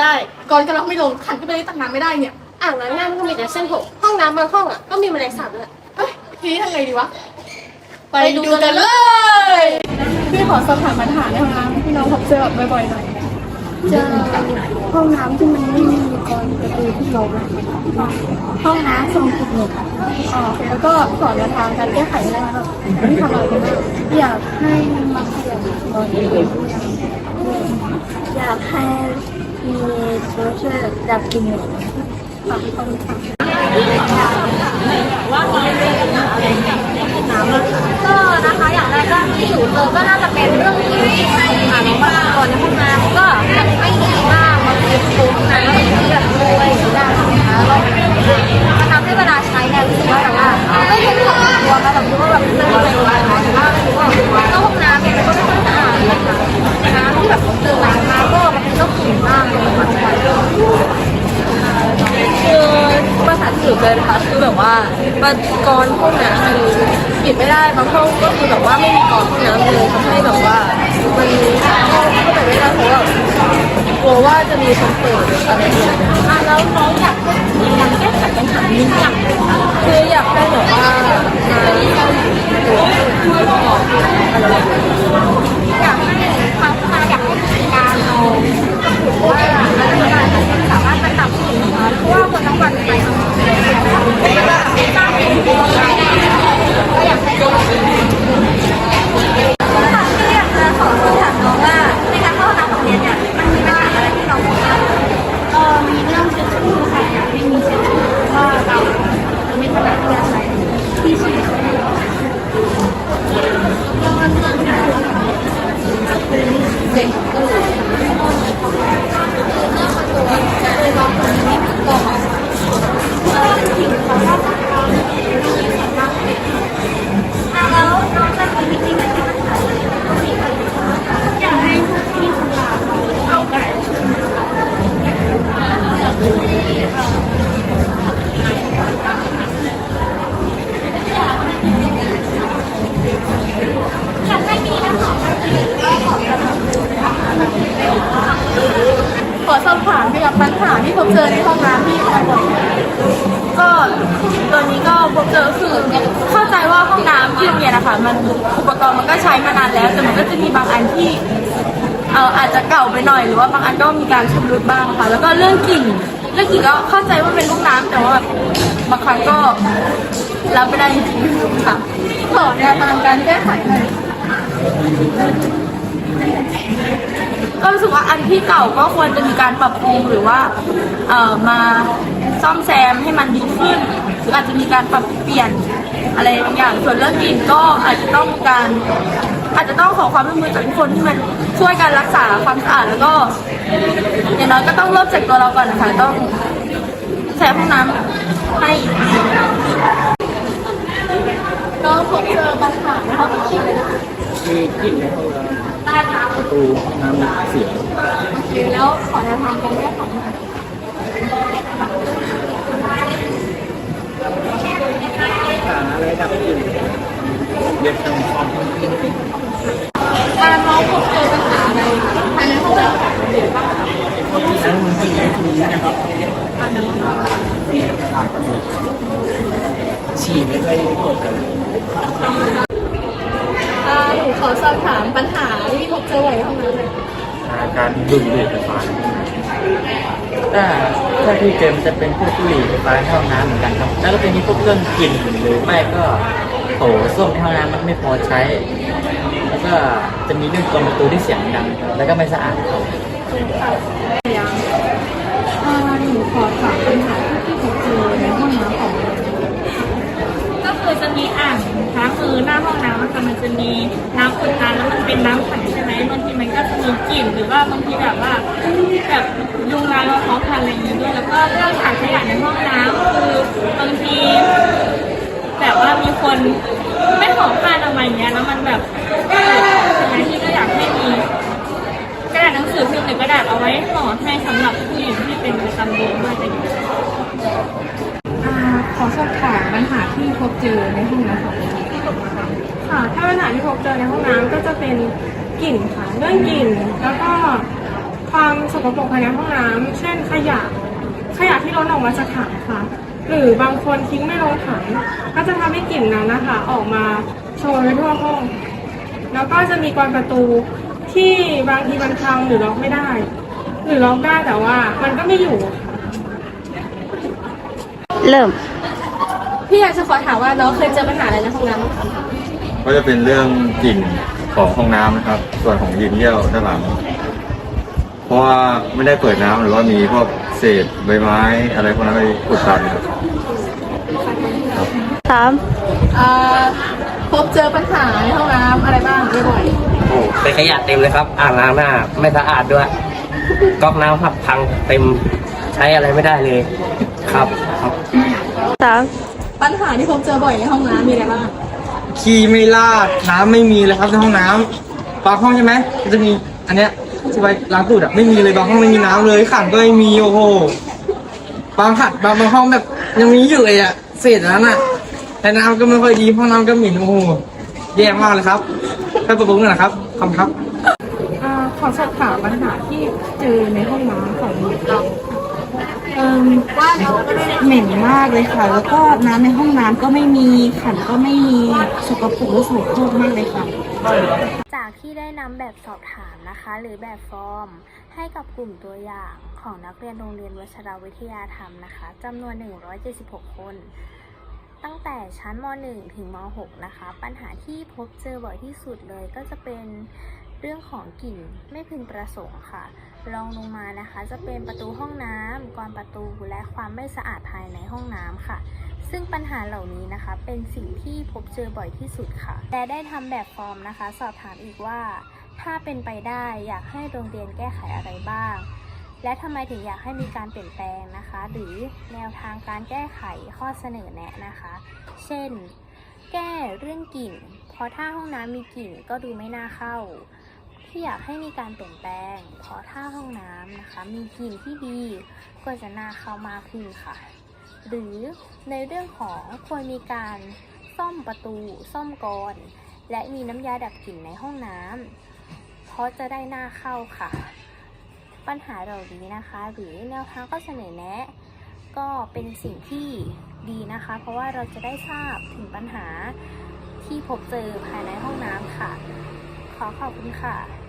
ได้ ก่อนกำลังไม่ลงขันก็ไปได้ตั้งนานไม่ได้เนี่ยอ่างล้างหน้ามันก็มีแต่เส้นผมห้องน้ำบางห้องอะก็มีแมลงสาบด้วยเอ้ยทีนี้ทำไงดีวะ ไปดูกันเลย พี่ขอสอบถามปัญหาในห้องน้ำพี่น้องพบเจอแบบบ่อยๆหน่อยเจอห้องน้ำที่มันไม่มีกรอนประตูที่ลงห้องน้ำทรงผิดหนึ่งอ๋อโอแล้วก็สอนแนวทางการแก้ไขได้ไหมครับพี่ทำอะไรกันบ้างอยากให้มาเปลี่ยนกรอนอยากให้ มีโปรเจกต์ดับกลิ่นเหม็นขอบคุณค่ะก็นะคะอย่างแรกก็ที่อยู่เจอก็น่าจะเป็นเรื่องที่ค่ะเพราะว่าก่อนในห้องน้ำก็ไม่ดีมากบางทีฟุ้งนะแล้วบางทีแภาษาที่อเลยนะคะคือแบบว่าประกรพวกน้ำมันปิดไม่ได้บางห้องก็คือแบบว่าไม่มีกรพวกน้ำเลยทำให้แบบว่ามันห้องก็ไปไม่ได้เพราะว่ากลัวว่าจะมีคนเปิดอะไรอย่างเงี้ยอะแล้วน้องอยากให้การแก้ไขปัญหานี้อยากคืออยากได้แบบว่าอยากให้ทางสภาอยากให้มีการเอาว่าอะไรต่างๆที่สามารถไปตัดสินนะคะเพราะว่าคนทั้งวันไปทำงานสร้างเป็นตัวใช้ก็อยากให้ค่ะที่อยากจะขอคำถามน้องว่าในการเข้าห้องน้ำของเรียนเนี่ยมันมีปัญหาอะไรที่น้องพบเจอ เออมีเรื่องเช็ดชู่ค่ะอยากให้มีเช็ดชู่เพราะว่าเราไม่ถนัดที่จะใช้ที่ฉีดเด็กก็เลย แล้วน้องจะมีวิธีการแก้ปัญหาต้องมีอะไรอยากให้พี่สุภาเอาไก่ ขอสอบ ถามเกี่ยวกับปัญหาที่พบเจอในห้องน้ำที่บ่อยๆก็ตัวนี้ก็พบเจอคือเข้าใจว่าห้องน้ำที่โรงเรียนนะคะมันอุปกรณ์มันก็ใช้มานานแล้วแต่มันก็จะมีบางอันที่เอออาจจะเก่าไปหน่อยหรือว่าบางอันก็มีการชำรุดบ้างค่ะ แล้วก็เรื่องกลิ่นเรื่องกลิ่นก็เข้าใจว่าเป็นลูกน้ำแต่ว่าแบบบางครั้งก็รับไม่ได้จริงๆค่ะขอแนวทางการแก้ไขหน่อย ก็รู้สึกว่าอันที่เก่าก็ควรจะมีการปรับปรุงหรือว่าเอ่อมาซ่อมแซมให้มันดีขึ้น หรืออาจจะมีการปรับเปลี่ยนอะไรบางอย่างส่วนเรื่องกลิ่นก็อาจจะต้องมีการ อาจจะต้องขอความร่วมมือจากทุกคนที่มันช่วยกันรักษาความสะอาดแล้วก็อย่างน้อยก็ต้องเริ่มจากตัวเราก่อนนะคะต้องใช้ห้องน้ำให้น้องพบเจอปัญหาในห้องน้ำอะไรนะคะมีกลิ่น ในห้องประตูห้องน้ำเสียโอเคแล้วขอแนวทางการแก้ไขหน่อยหาอะไรดับกลิ่นเย็บทำความการน้องพบเจอปัญหาอะไรภายในห้องน้ำนั้นมันกลิ่นในถุงนะครับฉี่ไม่ค่อยกดกัน หนูขอสอบถามปัญหาที่พบเจอบ่อยห้องน้ำเลยการดื่มบุหรี่ไฟฟ้าถ้าถ้าที่เจอมันจะเป็นพวกบุหรี่ไฟฟ้าในห้องน้ำเหมือนกันครับ แล้วก็เป็นพวกเครื่องกลิ่นหรือไม่ก็โถส้วมในห้องน้ำมันไม่พอใช้ แล้วก็จะมีเรื่องกรอนประตูที่เสียงดัง แล้วก็ไม่สะอาดครับอ่าหนูขอถามปัญหาที่พบเจอในห้องน้ำของเรา ก็คือจะมีอ่างล้างมือหน้าห้องน้ำนะคะ มันจะมีน้ำขุ่นตันแล้วมันเป็นน้ำขังใช่ไหมบางทีมันก็จะมีกลิ่นหรือว่าบางทีแบบว่าแบบยุงลายมาพร้อมกันอะไรอย่างนี้ด้วยแล้วก็เรื่องถังขยะในห้องน้ำคือบางทีแบบว่ามีคนไม่ขอผ้าอนามัยเนี้ยแล้วมันแบบเออใช่ไหมที่ก็อยากให้มีกระดาษหนังสือพิมพ์หรือกระดาษเอาไว้ห่อให้สำหรับผู้หญิงที่เป็นประจำเดือนด้วยจะดีอ่ขอสอบถามปัญหาที่พบเจอในห้องน้ำของเรา ค่ะ ถ้าปัญหาที่พบเจอในห้องน้ำก็จะเป็นกลิ่นค่ะ เรื่องกลิ่น แล้วก็คความสกปรกภายในห้องน้ำเช่นขยะ ขยะที่ล้นออกมาจากถังค่ะ หรือบางคนทิ้งไม่ลงถัง ก็จะทำให้กลิ่นนั้นนะคะ ออกมาโชยไปทั่วห้อง แล้วก็จะมีกรอนประตูที่บางทีมันพังหรือล็อกไม่ได้ หรือล็อกได้แต่ว่ามันก็ไม่อยู่ค่ะเริ่ม พี่อยากจะขอถามว่าน้องเคยเจอปัญหาอะไรในห้องน้ำบ้างคะ ก็จะเป็นเรื่องกลิ่นของห้องน้ำนะครับ ส่วนของยินเยี่ยวด้านหลัง เพราะว่าไม่ได้เปิดน้ำหรือว่ามีพวกเศษใบไม้อะไรพวกนั้นไปอุดตันครับสามอ่าพบเจอปัญหาในห้องน้ำอะไรบ้างบ่อยโอ้เป็นขยะเต็มเลยครับ อ่างล้างหน้าไม่สะอาดด้วยก๊อกน้ำพับพังเต็มใช้อะไรไม่ได้เลยครับครับสาม ๆปัญหาที่พบเจอบ่อยในห้องน้ำมีอะไรบ้างคะ ขี้ไม่ลาดน้ำไม่มีเลยครับในห้องน้ำบางห้องใช่ไหมก็จะมีอันเนี้ยที่ไว้ล้างตูดอะไม่มีเลยบางห้องไม่มีน้ำเลยขันก็ไม่มีโอ้โหบางขัดบางบางห้องแบบยังมีอยู่เลยอะเศษอันนั้นอะแต่น้ำก็ไม่ค่อยดีห้องน้ำก็เหม็นโอ้โหแย่มากเลยครับให้ปรับปรุงหน่อยนะครับขอบคุณครับอ่าขอสอบถามปัญหาที่เจอในห้องน้ำของเรา เอิ่มเหม็นมากเลยค่ะ แล้วก็น้ำในห้องน้ำก็ไม่มีขันก็ไม่มีสกปรกและสโครกมากเลยค่ะ จากที่ได้นำแบบสอบถามนะคะ หรือแบบฟอร์ม ให้กับกลุ่มตัวอย่างของนักเรียนโรงเรียนวชรวิทยาธรรมนะคะจำนวน 176 คน ตั้งแต่ชั้นม .1 ถึงม .6 นะคะ ปัญหาที่พบเจอบ่อยที่สุดเลยก็จะเป็น เรื่องของกลิ่นไม่พึงประสงค์ค่ะรองลงมานะคะ จะเป็นประตูห้องน้ำกรอนประตูและความไม่สะอาดภายในห้องน้ำค่ะ ซึ่งปัญหาเหล่านี้นะคะ เป็นสิ่งที่พบเจอบ่อยที่สุดค่ะ และได้ทำแบบฟอร์มนะคะ สอบถามอีกว่า ถ้าเป็นไปได้อยากให้โรงเรียนแก้ไขอะไรบ้าง และทำไมถึงอยากให้มีการเปลี่ยนแปลงนะคะ หรือแนวทางการแก้ไขข้อเสนอแนะนะคะ เช่น แก้เรื่องกลิ่นเพราะถ้าห้องน้ำมีกลิ่นก็ดูไม่น่าเข้า ที่อยากให้มีการเปลี่ยนแปลง เพราะถ้าห้องน้ำนะคะ มีกลิ่นที่ดี ก็จะน่าเข้ามากขึ้นค่ะ หรือในเรื่องของควรมีการซ่อมประตูซ่อมกรอนและมีน้ำยาดับกลิ่นในห้องน้ำเพราะจะได้น่าเข้าค่ะ ปัญหาเหล่านี้นะคะ หรือแนวทางก็เสนอแนะ ก็เป็นสิ่งที่ดีนะคะ เพราะว่าเราจะได้ทราบถึงปัญหาที่พบเจอภายในห้องน้ำค่ะ ขอขอบคุณค่ะ